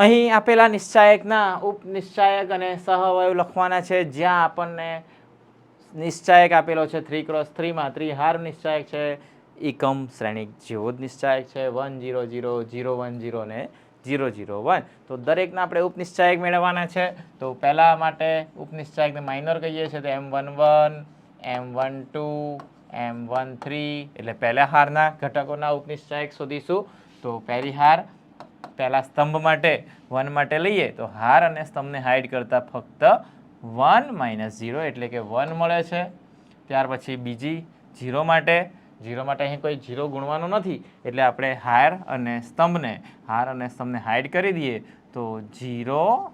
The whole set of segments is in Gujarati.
અહીં આપેલા નિશ્ચાયકના ઉપનિશ્ચાયક અને સહવયવ લખવાના છે. જ્યાં આપણને નિશ્ચાયક આપેલો છે. થ્રી ક્રોસ થ્રીમાં ત્રિહાર નિશ્ચાયક છે. એકમ શ્રેણિક જેવો જ નિશ્ચાયક છે. One zero zero zero one zero ને જીરો જીરો વન. તો દરેકના આપણે ઉપનિશ્ચાયક મેળવવાના છે. તો પહેલાં માટે ઉપનિશ્ચાયકને માઇનર કહીએ છીએ. તો M one one, M one two, M one three. એટલે પહેલા હારના ઘટકોના ઉપનિશ્ચાયક શોધીશું. તો પહેલી હાર પહેલા સ્તંભ માટે, વન માટે લઈએ, તો હાર અને સ્તંભને હાઈડ કરતાં ફક્ત વન માઇનસ ઝીરો એટલે કે વન મળે છે. ત્યાર પછી બીજી ઝીરો માટે ઝીરો માટે અહીં કોઈ ઝીરો ગુણવાનું નથી, એટલે આપણે હાર અને સ્તંભને, હાર અને સ્તંભને હાઈડ કરી દઈએ, તો ઝીરો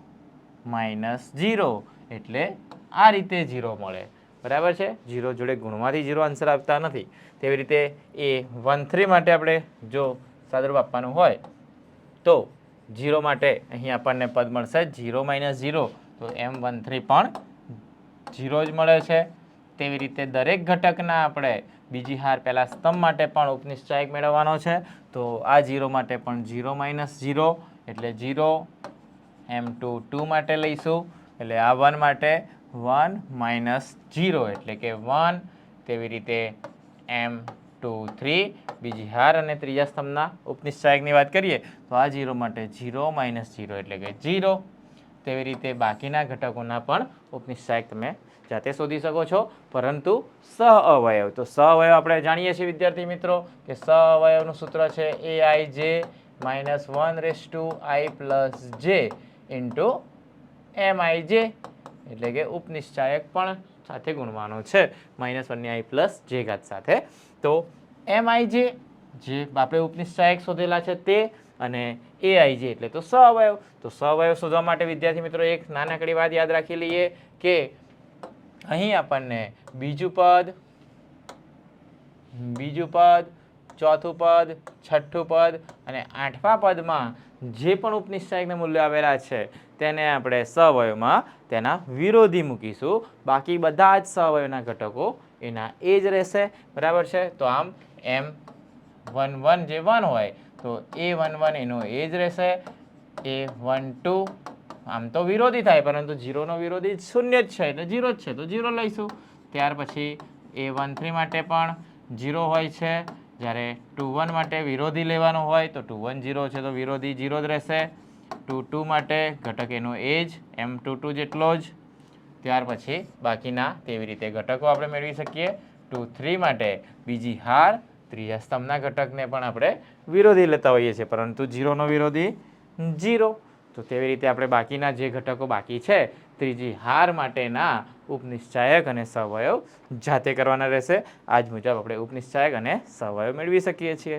માઇનસ ઝીરો એટલે આ રીતે ઝીરો મળે. બરાબર છે? ઝીરો જોડે ગુણવાથી ઝીરો આન્સર આપતા નથી. તેવી રીતે એ વન થ્રી માટે આપણે જો સાદરૂપ આપવાનું હોય તો ઝીરો માટે અહીં આપણને પદ મળશે ઝીરો માઇનસ ઝીરો. તો એમ વન થ્રી પણ ઝીરો જ મળે છે. તેવી રીતે દરેક ઘટકના આપણે બીજી હાર પહેલાં સ્તંભ માટે પણ ઉપનિશ્ચાયક મેળવવાનો છે. તો આ ઝીરો માટે પણ ઝીરો માઇનસ ઝીરો એટલે ઝીરો. એમ ટુ ટુ માટે લઈશું. એટલે આ વન માટે વન માઇનસ ઝીરો એટલે કે વન. તેવી રીતે એમ ટુ થ્રી બીજી હાર અને ત્રીજા સ્તંભના ઉપનિશ્ચાયકની વાત કરીએ, તો આ ઝીરો માટે ઝીરો માઇનસ ઝીરો એટલે કે ઝીરો તેવી રીતે બાકીના ઘટકોના પણ ઉપનિશ્ચાયક તમે જાતે શોધી શકો છો. પરંતુ સહ અવયવ, તો સહ અવયવ આપણે જાણીએ છીએ વિદ્યાર્થી મિત્રો કે સહ અવયવનું સૂત્ર છે A i j minus one raised to i plus j into M i j એટલે કે ઉપનિશ્ચાયક પણ સાથે ગુણવાનો છે. માઇનસ વનની આઈ પ્લસ જે ઘાત સાથે. તો એમ આઈ જે જે આપણે ઉપનિશ્ચાયક શોધેલા છે તે અને એ આઈ જે એટલે તો સ અવયવ તો સ અવયવ શોધવા માટે વિદ્યાર્થી મિત્રો એક નાનકડી વાત યાદ રાખી લઈએ કે અહીં આપણને બીજું પદ બીજું પદ ચોથું પદ, છઠ્ઠું પદ અને આઠમા પદમાં જે પણ ઉપનિષાયકના મૂલ્યો આવેલા છે, તેને આપણે સવયવમાં તેના વિરોધી મૂકીશું. બાકી બધા જ સવયોના ઘટકો એના એ જ રહેશે. બરાબર છે? તો આમ એમ વન વન જે વન હોય, તો એ વન વન એનો એ જ રહેશે. એ વન ટુ, આમ તો વિરોધી થાય, પરંતુ જીરોનો વિરોધી શૂન્ય જ છે, એટલે જીરો જ છે, તો જીરો લઈશું. ત્યાર પછી એ વન થ્રી માટે પણ જીરો હોય છે. જ્યારે ટુ વન માટે વિરોધી લેવાનો હોય તો ટુ વન જીરો છે તો વિરોધી જીરો જ રહેશે. ટુ ટુ માટે ઘટક એનો એ જ, એમ ટુ ટુ જેટલો જ. ત્યાર પછી બાકીના તેવી રીતે ઘટકો આપણે મેળવી શકીએ. ટુ થ્રી માટે બીજી હાર ત્રીજા સ્તંભના ઘટકને પણ આપણે વિરોધી લેતા હોઈએ છીએ, પરંતુ જીરોનો વિરોધી જીરો તો તેવી રીતે આપણે બાકીના જે ઘટકો બાકી છે ત્રીજી હાર માટેના ઉપનિશ્ચાયક અને સવયવ જાતે કરવાના રહેશે. આજ મુજબ આપણે ઉપનિશ્ચાયક અને સવયવ મેળવી શકીએ છીએ.